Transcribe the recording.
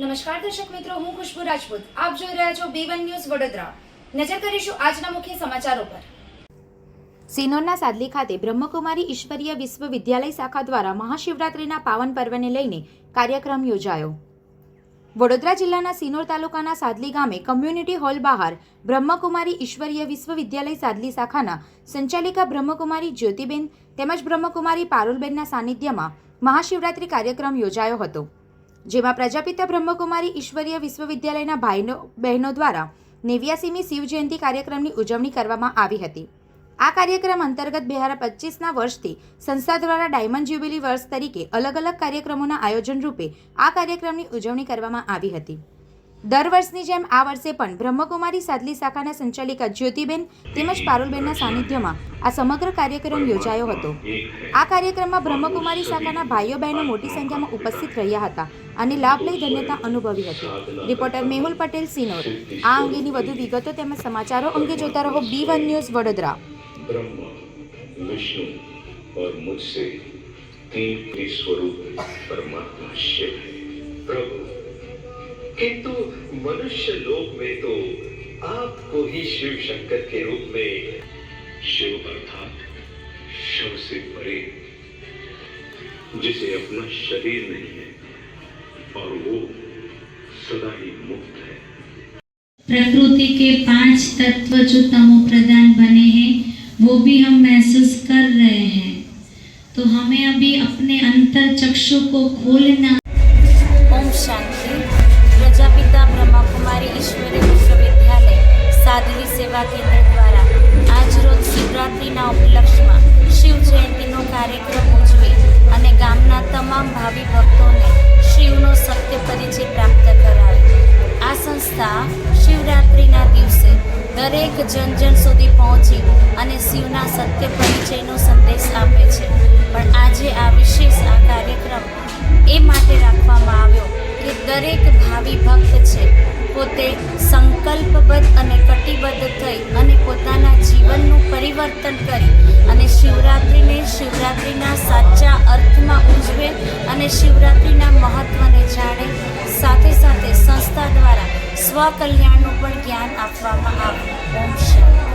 નમસ્કાર દર્શક મિત્રો, હું ખુશ્બુ રાજપૂત. આપ જોઈ રહ્યા છો બી વન ન્યૂઝ વડોદરા. નજર કરીશું આજના મુખ્ય સમાચારો પર. સિનોરના સાદલી ખાતે બ્રહ્મકુમારી ઈશ્વરીય વિશ્વવિદ્યાલય શાખા દ્વારા મહાશિવરાત્રિના પાવન પર્વને લઈને કાર્યક્રમ યોજાયો. વડોદરા જિલ્લાના સિનોર તાલુકાના સાદલી ગામે કમ્યુનિટી હોલ બહાર બ્રહ્મકુમારી ઈશ્વરીય વિશ્વવિદ્યાલય સાદલી શાખાના સંચાલિકા બ્રહ્મકુમારી જ્યોતિબેન તેમજ બ્રહ્મકુમારી પારુલબેનના સાનિધ્યમાં મહાશિવરાત્રિ કાર્યક્રમ યોજાયો હતો. જેમાં પ્રજાપિતા બ્રહ્મકુમારી ઈશ્વરીય વિશ્વવિદ્યાલયના ભાઈનો, બહેનો દ્વારા નેવ્યાસીમી શિવ જયંતિ કાર્યક્રમની ઉજવણી કરવામાં આવી હતી. આ કાર્યક્રમ અંતર્ગત બે હજાર પચીસના વર્ષથી સંસ્થા દ્વારા ડાયમંડ જ્યુબિલી વર્ષ તરીકે અલગ અલગ કાર્યક્રમોના આયોજન રૂપે આ કાર્યક્રમની ઉજવણી કરવામાં આવી હતી. દર વર્ષની જેમ આ વર્ષે પણ બ્રહ્મકુમારી સાદલી શાખાના સંચાલિકા જ્યોતિબેન તેમજ પારુલબેનના સાનિધ્યમાં આ સમગ્ર કાર્યક્રમ યોજાયો હતો આ કાર્યક્રમમાં બ્રહ્મકુમારી શાખાના ભાઈઓ બહેનો મોટી સંખ્યામાં ઉપસ્થિત રહ્યા હતા અને લાભ લઈ ધન્યતા અનુભવી હતી રિપોર્ટર મેહુલ પટેલ સિનોર આ અંગેની વધુ વિગતો તેમજ સમાચારો અંગે જોતા રહો B one news Vadodara Brahma Vishnu और मुझसे तीन के स्वरूप परमात्मा शिव है प्रभु किंतु मनुष्य लोक में तो आपको ही शिव शंकर के रूप में शिव अर्थात शिव से परे। जिसे अपना शरीर नहीं है और वो सदा ही मुक्त है। प्रकृति के पाँच तत्व जो तमो प्रदान बने हैं वो भी हम महसूस कर रहे हैं। तो हमें अभी अपने अंतर चक्षु को खोलना। ओम शांति। પ્રજાપિતા બ્રહ્માકુમારી ઈશ્વરી વિશ્વવિદ્યાલય સાધ્વી સેવા કેન્દ્ર દ્વારા આજરોજ શિવરાત્રિના ઉપલક્ષમાં શિવ જયંતિનો કાર્યક્રમ ઉજવી અને ગામના તમામ ભાવિ ભક્તોને શિવનો સત્ય પરિચય પ્રાપ્ત કરાવ્યો આ સંસ્થા શિવરાત્રિના દિવસે દરેક જન જન સુધી પહોંચી અને શિવના સત્ય પરિચયનો સંદેશ આપે છે. પણ આજે આ વિશેષ આ કાર્યક્રમ એ માટે રાખવામાં આવ્યો કે દરેક ભાવિ ભક્ત છે, પોતે સંકલ્પબદ્ધ અને કટિબદ્ધ થઈ અને પોતાના જીવનનું પરિવર્તન કરી અને શિવરાત્રિને શિવરાત્રિના સાચા અર્થમાં ઉજવે અને શિવરાત્રિના મહત્ત્વને જાણે સાથે સાથે સંસ્થા દ્વારા સ્વકલ્યાણનું પણ જ્ઞાન આપવામાં આવ્યું ઓમ શાંતિ